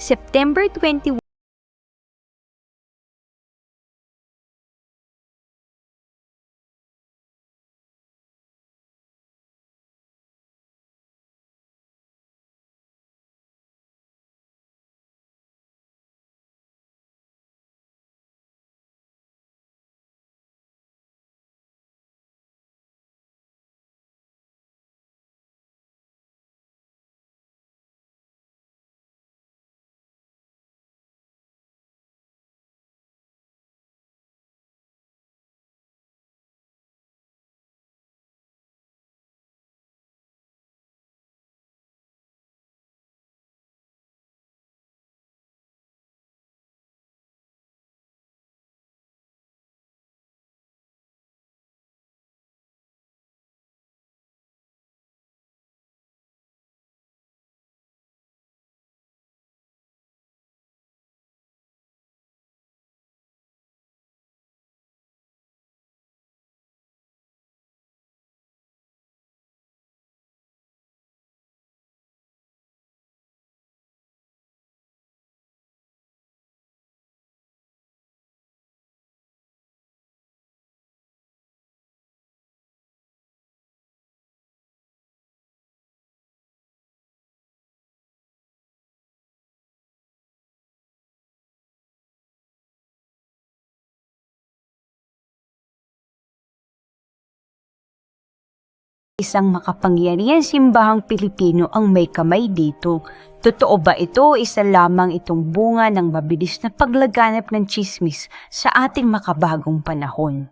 September 21, isang makapangyarihan simbahang Pilipino ang may kamay dito. Totoo ba ito isa lamang itong bunga ng mabilis na paglaganap ng chismis sa ating makabagong panahon?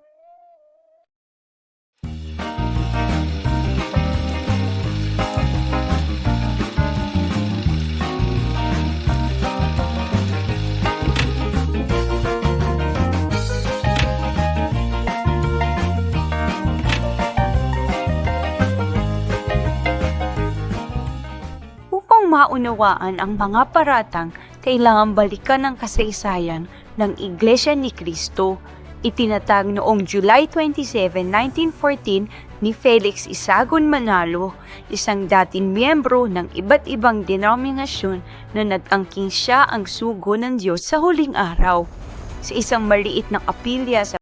Maunawaan ang mga paratang, kailangan balikan ang kasaysayan ng Iglesia ni Cristo. Itinatag noong July 27, 1914 ni Felix Isagon Manalo, isang dating miyembro ng iba't ibang denominasyon na nag-angking siya ang sugo ng Diyos sa huling araw. Sa isang maliit na kapilya sa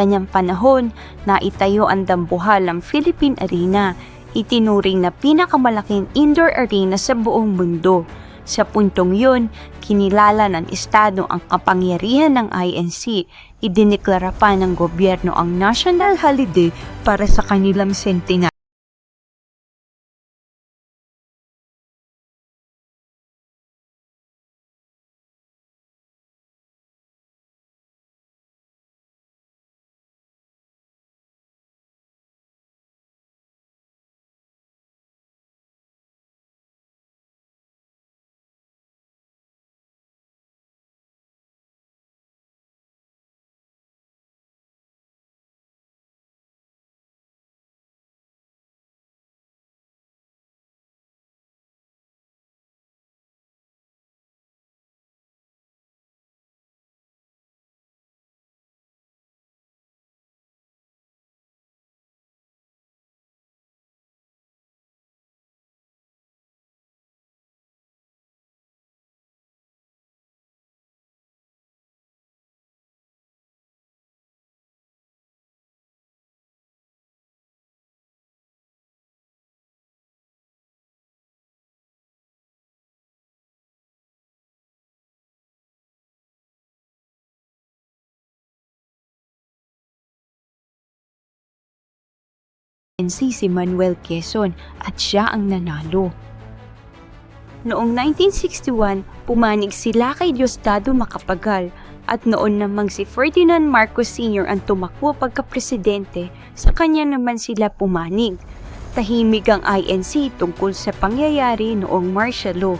kanyang panahon na itayo ang dambuhalang Philippine Arena, itinuring na pinakamalaking indoor arena sa buong mundo. Sa puntong yun, kinilala ng Estado ang kapangyarihan ng INC. Idineklara pa ng gobyerno ang national holiday para sa kanilang sentenaryo. NC si Manuel Quezon at siya ang nanalo. Noong 1961, pumanig sila kay Diosdado Macapagal at noon namang si Ferdinand Marcos Sr. ang tumakbo pagka-presidente, sa kanya naman sila pumanig. Tahimik ang INC tungkol sa pangyayari noong martial law.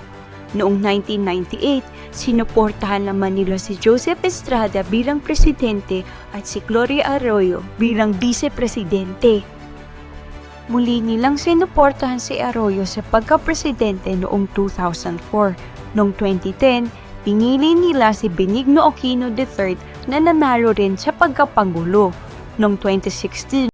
Noong 1998, sinuportahan naman nila si Joseph Estrada bilang presidente at si Gloria Arroyo bilang vice-presidente. Muli nilang sinuportahan si Arroyo sa pagka-presidente noong 2004. Noong 2010, pinili nila si Benigno Aquino III na nanalo rin sa pagkapangulo. Noong 2016,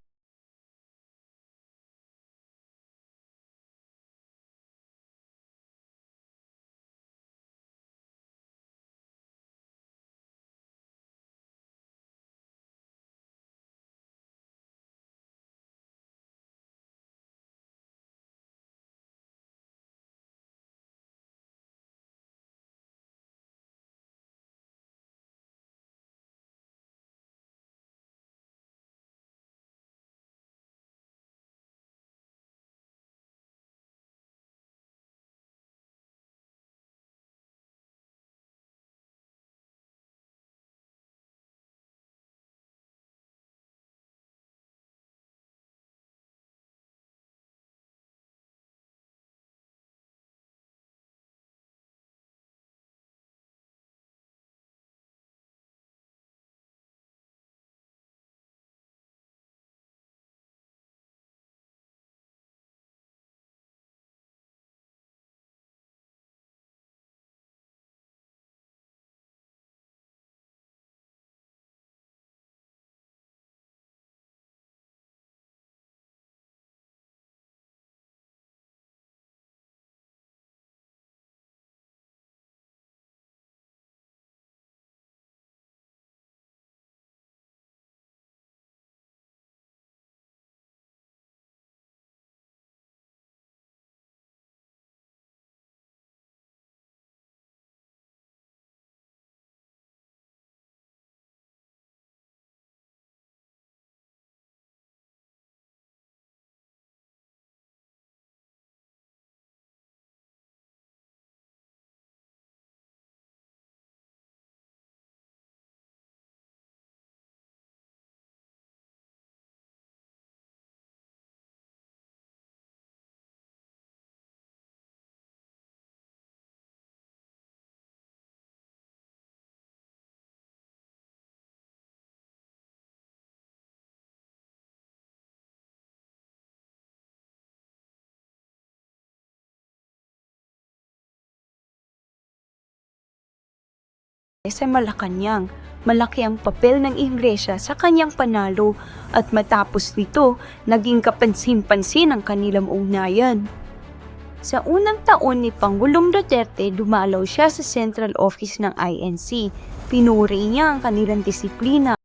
sa Malacanang. Malaki ang papel ng Iglesia sa kanyang panalo at matapos nito, naging kapansin-pansin ang kanilang ugnayan. Sa unang taon ni Pangulong Duterte, dumalaw siya sa central office ng INC. Pinuri niya ang kanilang disiplina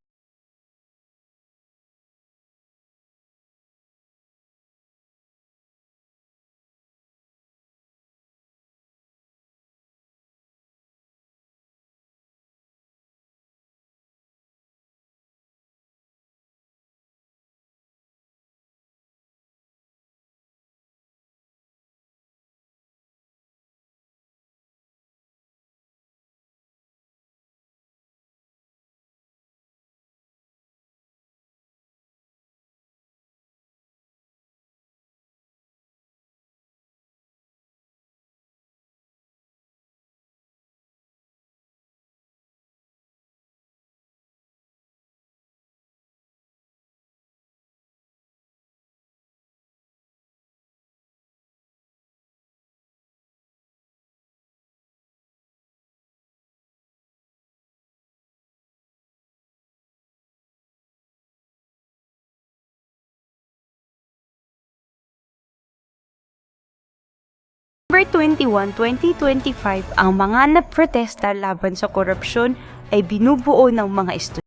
November 21, 2025, ang mga naprotesta laban sa korupsyon ay binubuo ng mga estudyante.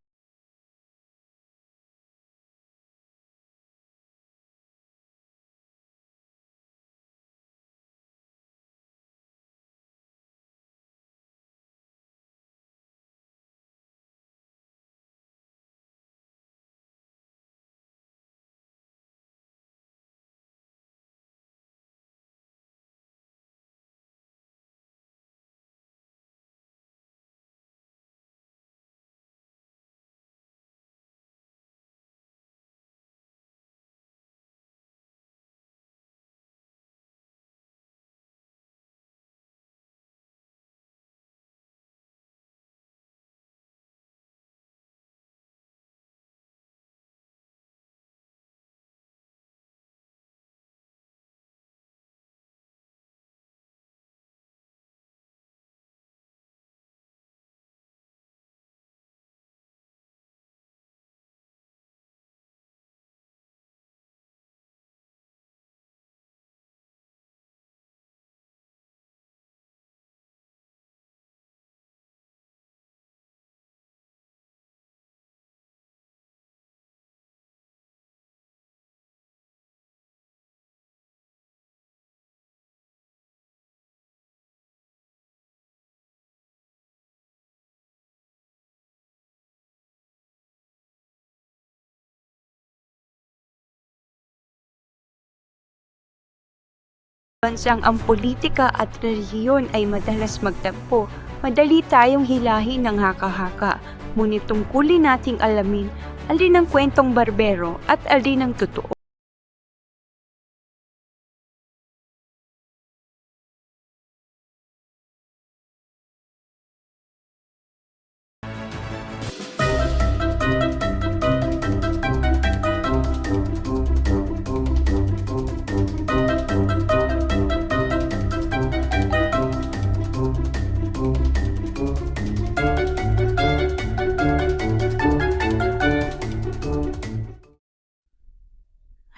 Bansang ang politika at relihiyon ay madalas magtagpo, madali tayong hilahin ng haka-haka. Ngunit tungkulin nating alamin alin ang kwentong barbero at alin ang totoo.